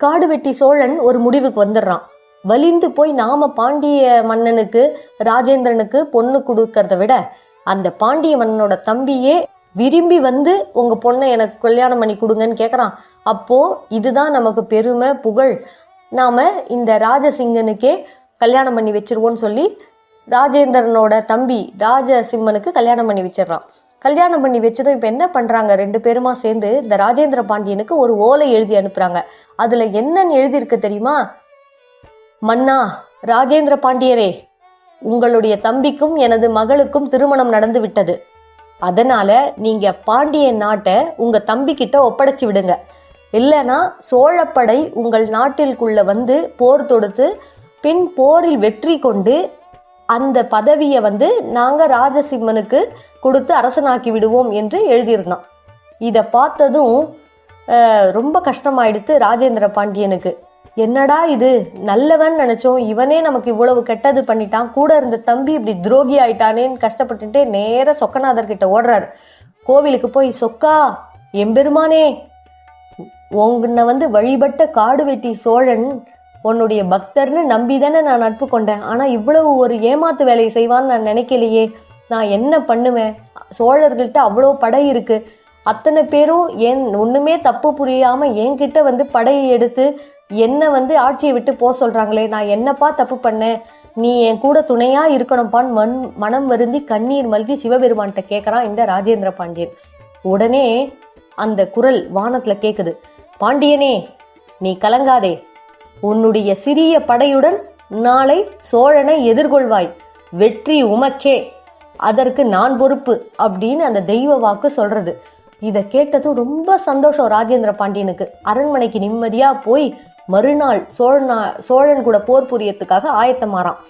காடுவெட்டி சோழன் ஒரு முடிவுக்கு வந்துடுறான். வலிந்து போய் நாம பாண்டிய மன்னனுக்கு ராஜேந்திரனுக்கு பொண்ணு கொடுக்கறத விட அந்த பாண்டிய மன்னனோட தம்பியே விரும்பி வந்து உங்க பொண்ணை எனக்கு கல்யாணம் பண்ணி கொடுங்கன்னு கேட்குறான் அப்போ இதுதான் நமக்கு பெருமை புகழ். நாம இந்த ராஜசிங்கனுக்கே கல்யாணம் பண்ணி வச்சிருவோன்னு சொல்லி ராஜேந்திரனோட தம்பி ராஜசிம்மனுக்கு கல்யாணம் பண்ணி வச்சிடுறான். கல்யாணம் பண்ணி வச்சதும் இப்போ என்ன பண்ணுறாங்க ரெண்டு பேருமா சேர்ந்து இந்த ராஜேந்திர பாண்டியனுக்கு ஒரு ஓலை எழுதி அனுப்புகிறாங்க அதில் என்னன்னு எழுதியிருக்கு தெரியுமா? மன்னா ராஜேந்திர பாண்டியரே உங்களுடைய தம்பிக்கும் எனது மகளுக்கும் திருமணம் நடந்து விட்டது. அதனால நீங்க பாண்டிய நாட்டை உங்க தம்பி கிட்ட ஒப்படைச்சு விடுங்க. இல்லைன்னா சோழப்படை உங்கள் நாட்டிற்குள்ள வந்து போர் தொடுத்து பின் போரில் வெற்றி கொண்டு அந்த பதவியை வந்து நாங்கள் ராஜசிம்மனுக்கு கொடுத்து அரசனாக்கி விடுவோம் என்று எழுதியிருந்தான். இதை பார்த்ததும் ரொம்ப கஷ்டமாயிடுத்து ராஜேந்திர பாண்டியனுக்கு. என்னடா இது நல்லவன் நினச்சோம் இவனே நமக்கு இவ்வளவு கெட்டது பண்ணிட்டான் கூட இருந்த தம்பி இப்படி துரோகி ஆயிட்டானேன்னு கஷ்டப்பட்டுட்டே நேர சொக்கநாதர்கிட்ட ஓடுறாரு. கோவிலுக்கு போய் சொக்கா எம்பெருமானே உன்னை வந்து வழிபட்ட காடு வெட்டி சோழன் உன்னுடைய பக்தர்னு நம்பி தானே நான் நட்பு கொண்டேன். ஆனால் இவ்வளவு ஒரு ஏமாத்து வேலையை செய்வான்னு நான் நினைக்கலையே. நான் என்ன பண்ணுவேன்? சோழர்கள்ட்ட அவ்வளோ படை இருக்குது அத்தனை பேரும் என் ஒன்றுமே தப்பு புரியாமல் என்கிட்ட வந்து படையை எடுத்து என்னை வந்து ஆட்சியை விட்டு போக சொல்கிறாங்களே நான் என்னப்பா தப்பு பண்ணேன்? நீ என் கூட துணையாக இருக்கணும்ப்பான்னு மண் மனம் வருந்தி கண்ணீர் மல்கி சிவபெருமான்கிட்ட கேட்குறான் இந்த ராஜேந்திர பாண்டியன். உடனே அந்த குரல் வானத்தில் கேட்குது பாண்டியனே நீ கலங்காதே. உன்னுடைய சிறிய படையுடன் நாளை சோழனை எதிர்கொள்வாய். வெற்றி உமக்கே. அதற்கு நான் பொறுப்பு அப்படின்னு அந்த தெய்வ வாக்கு சொல்றது. இதை கேட்டதும் ரொம்ப சந்தோஷம் ராஜேந்திர பாண்டியனுக்கு. அரண்மனைக்கு நிம்மதியா போய் மறுநாள் சோழனா சோழன் கூட போர் புரியத்துக்காக ஆயத்தமாறான்.